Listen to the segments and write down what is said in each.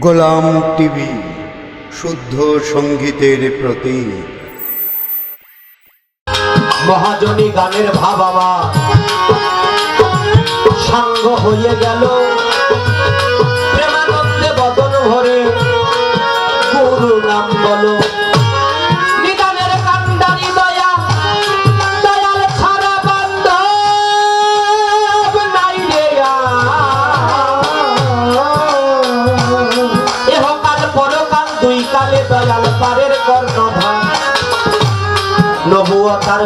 গোলাম TV, শুদ্ধ সঙ্গীতের প্রতি। মহাজনী গানের ভাব আমার। সাঙ্গ হয়ে গেল। প্রেমানন্দে বদন ভরে গুরু নাম বলো। দুই কালে দয়াল পারের কর্ণধার। নবুয়তার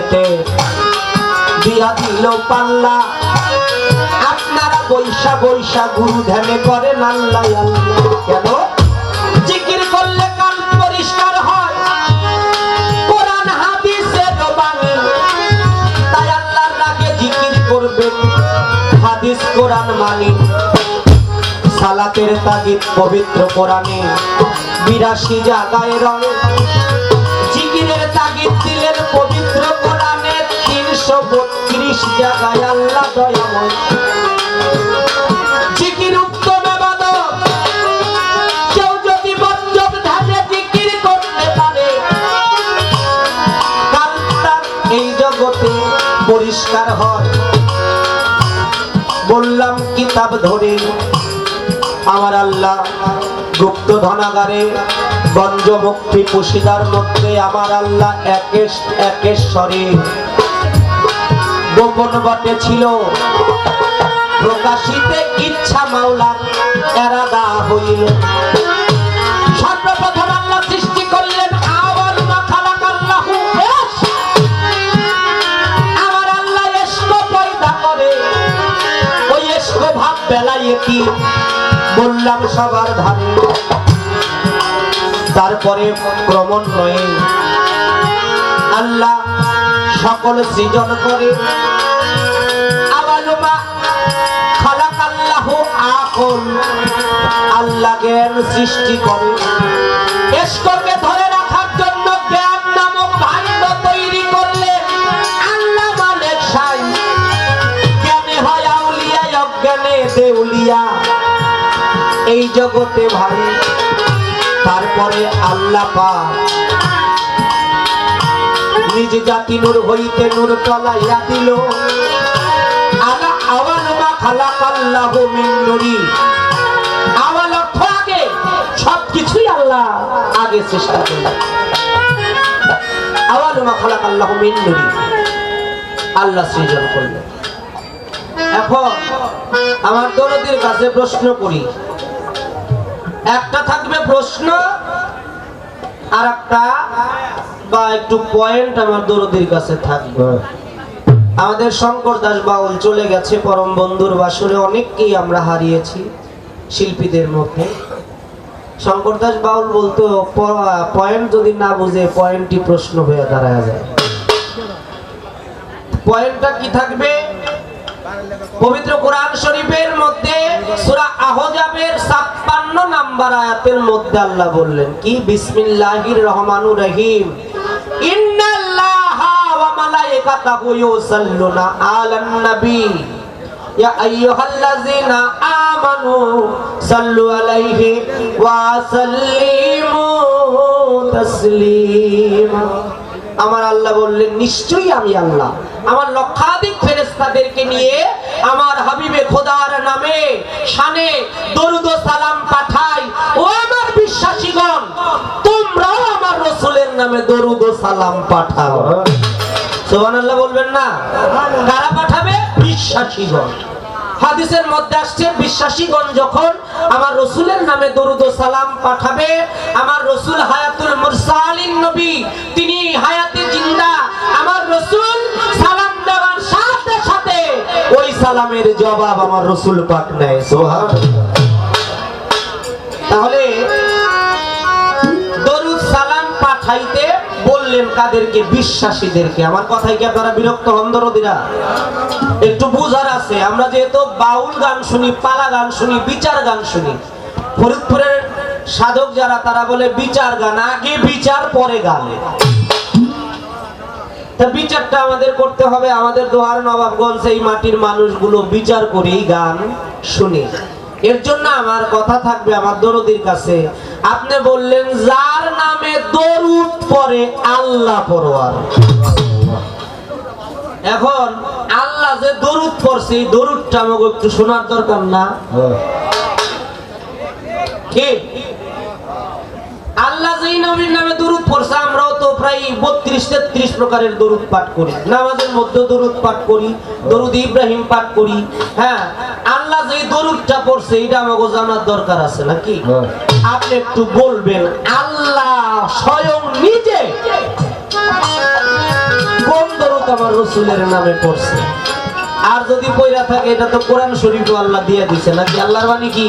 এতে দিয়া দিল পাল্লা। আপনারা বৈশা বৈশা গুরু ধ্যানে আল্লাহ আল্লাহ। কেন? তাগিদ পবিত্র কোরআনে। বিরাশি জায়গায় রং জিকিরের তাগিদ দিলেন পবিত্র কোরআনে। তিনশো বত্রিশ জায়গায় আল্লাহ দয়াময়। পরিষ্কার হয়। বললাম, কিতাব ধরে আমার আল্লাহ, গুপ্ত ধনাগারে গঞ্জ মুক্তি পুশিদার মধ্যে আমার আল্লাহ একেশ, একেশ্বরে। গোপন বটে ছিল প্রকাশিতে ইচ্ছা মাওলার এরাদা হইল। সর্বপ্রথম আমার আল্লাহ বললাম সবার ধারে। তারপরে ক্রমান্বয়ে আল্লাহ সকল সৃজন করে। আল্লাহ জ্ঞান সৃষ্টি করে। এই জগতে ভাই তারপরে আল্লাহ পা নিজ জাতি নূর হইতে নূর তলাইয়া দিল। আলা আওয়াল মা খালাকাল্লাহু নুরি। আওয়াল অর্থ আগে, সবকিছুই আল্লাহ আগে মিন নুরি। আল্লাহ সৃজন এখন আমার দরদির কাছে প্রশ্ন করি। একটা থাকবে প্রশ্ন আর একটা বা একটু পয়েন্ট আমার দরদির কাছে থাকবে। আমাদের শঙ্কর দাস বাউল চলে গেছে পরম বন্ধুর বাসরে অনেককেই আমরা হারিয়েছি শিল্পীদের মধ্যে। শঙ্কর দাস বাউল বলতো পয়েন্ট যদি না বুঝে পয়েন্টটি প্রশ্ন হয়ে দাঁড়ায় যায়। পয়েন্টটা কি থাকবে? পবিত্র কোরআন শরীফের মধ্যে সূরা আহজাবের 56 নাম্বার আয়াতের মধ্যে আল্লাহ বললেন, কি? বিসমিল্লাহির রহমানুর রহিম। ইন্নাল্লাহা ওয়া মালাইকাতাহু ইউসাল্লুনা আলান নবী। ইয়া আইয়ুহাল্লাযীনা আমানু সাল্লু আলাইহি ওয়া সাল্লিমু তাসলিমা। আমার আল্লাহ বললেন, নিশ্চয়ই আমি আল্লাহ। আমার লক্ষাধিক ফেরেস্তাদেরকে নিয়ে আমার হাবিবে খোদার নামে শানে দরুদ সালাম পাঠাই। ও আমার বিশ্বাসীগণ, তোমরাও আমার রসুলের নামে দরুদ সালাম পাঠাও। সুবহানাল্লাহ বলবেন না? কারা পাঠাবে? বিশ্বাসীগণ। হাদিসের মধ্যে আসছে, বিশ্বাসীগণ যখন আমার রসুলের নামে দরুদ সালাম পাঠাবে, আমার রসুল হায়াতুল মুরসালিন নবী, তিনি হায়াতে জিন্দা, আমার রসুল সালামের জবাব আমার রসুল পাক নেয় সোহান তাহলে বিশ্বাসীদেরকে। আমার কি আপনারা বিরক্ত একটু বুঝার আছে, আমরা যেহেতু গান শুনি, পালা গান শুনি, বিচার গান শুনি, ফরিদপুরের সাধক যারা, তারা বলে বিচার গান, আগে বিচার, পরে গানে। তা বিচারটা আমাদের করতে হবে। আমাদের দোহার নবাবগঞ্জ এই মাটির মানুষগুলো বিচার করেই গান শুনি। এর জন্য আমার কথা থাকবে আমার দরদির কাছে। আপনি বললেন যার নামে দরুদ পরে আল্লাহ পরোয়ার। এখন আল্লাহ যে দরুদ পড়ছে এই দরুদটা আমাকে একটু শোনার দরকার না। কি? আল্লাহ যেই নবীর নামে পড়ছে আমরাও তো প্রায় বত্রিশ তেত্রিশ প্রকারের দরুদ পাঠ করি। নামাজের মধ্যে দরুদ পাঠ করি দরুদ ইব্রাহিম পাঠ করি হ্যাঁ? আল্লাহ যেই দরুদটা পড়ছে এটা আমাকে জানার দরকার আছে নাকি? আপনি একটু বলবেন আল্লাহ স্বয়ং নিজে কোন দরুদ আমার রসুলের নামে পড়ছে? আর যদি পয়রা থাকে এটা তো কোরআন শরীফ আল্লাহ দিয়ে দিছে নাকি? আল্লাহর বাণী কি?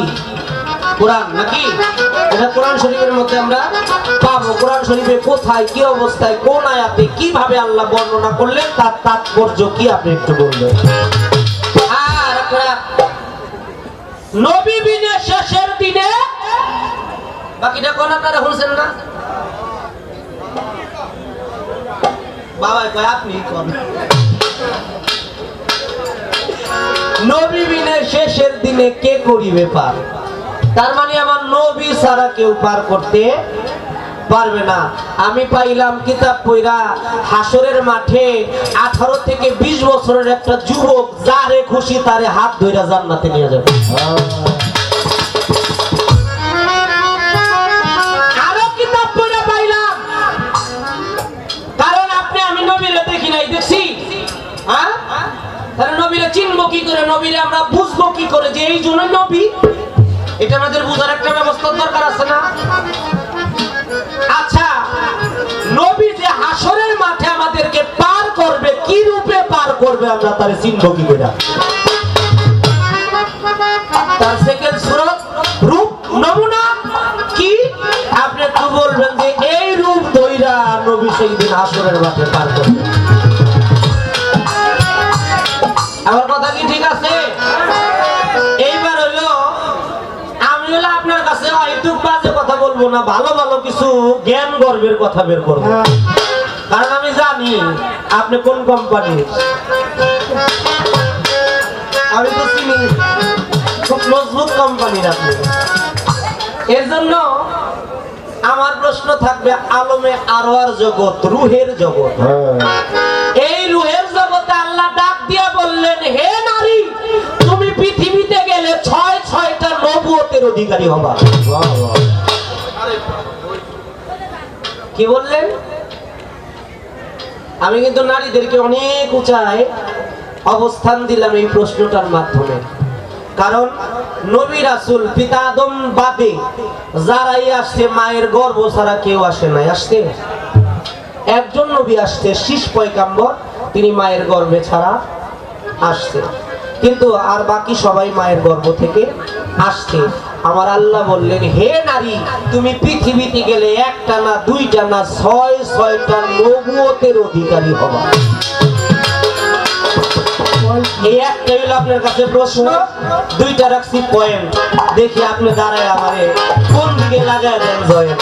কোরআন নাকি? এটা কোরআন শরীফের মধ্যে আমরা পাবো। কোরআন শরীফে কোথায়, কি অবস্থায়, কোন আয়াতে কীভাবে আল্লাহ বর্ণনা করলেন, তার তাৎপর্য কি আপনি একটু বিনে শেষের দিনে শেষের দিনে কে করিবে পার? তার মানে আমার নবী ছাড়া কেউ পার করতে পারবে না। আমি পাইলাম কিতাব পইরা হাসরের মাঠে আঠারো থেকে বিশ বছরের একটা যুবক, যারে খুশি তারে হাত ধইরা জান্নাতে নিয়ে যাবে। আরও কিতাব পাইলাম। কারণ আপনি, আমি দেখছি? হ্যাঁ? তাহলে চিনবো কি করে? আমরা বুঝব কি করে যে এই জন্য নবী এটা আমাদের বুঝার একটা ব্যবস্থার দরকার আছে না? আচ্ছা নবী যে হাসরের মাঠে আমাদেরকে পার করবে, কি রূপে পার করবে আমরা তারে চিনবো কি করে? আপনি একটু বলবেন যে এই রূপ দইরা নবী সেই দিন আসরের মাঠে পার করবে। বলব না ভালো ভালো কিছু জ্ঞান গর্বের কথা বের করব। কারণ আমি জানি আপনি কোন কোম্পানির আমি তো চিনি। খুব মজবুত কোম্পানির আপনি। এর জন্য আমার প্রশ্ন থাকবে আলমে আরোয়ার জগৎ রুহের জগৎ। এই রুহের জগতে আল্লাহ ডাক দিয়া বললেন হে নারী তুমি পৃথিবীতে গেলে ছয় ছয়টা নবুয়তের অধিকারী হবা। কি বললেন? আমি কিন্তু নারীদেরকে অনেক উঁচায় অবস্থান দিলাম এই প্রশ্নটার মাধ্যমে। কারণ নবী রাসুল পিতা আদম বাদে যারাই আসছে মায়ের গর্ভ ছাড়া কেউ আসে নাই আসতে একজন নবী আসছে, শীষ পয়কাম্বর তিনি মায়ের গর্ভে ছাড়া আসছে। কিন্তু আর বাকি সবাই মায়ের গর্ভ থেকে আসছে। আমার আল্লাহ বললেন, হে নারী, তুমি পৃথিবীতে গেলে একটা না দুইটা না ছয়, ছয়টা নবুয়তের অধিকারী হবা। এই আপনার কাছে প্রশ্ন, দুইটা রাখছি পয়েন্ট। দেখি আপনি দাঁড়ায় আমারে কোন দিকে লাগায় দেন জয়েন্ট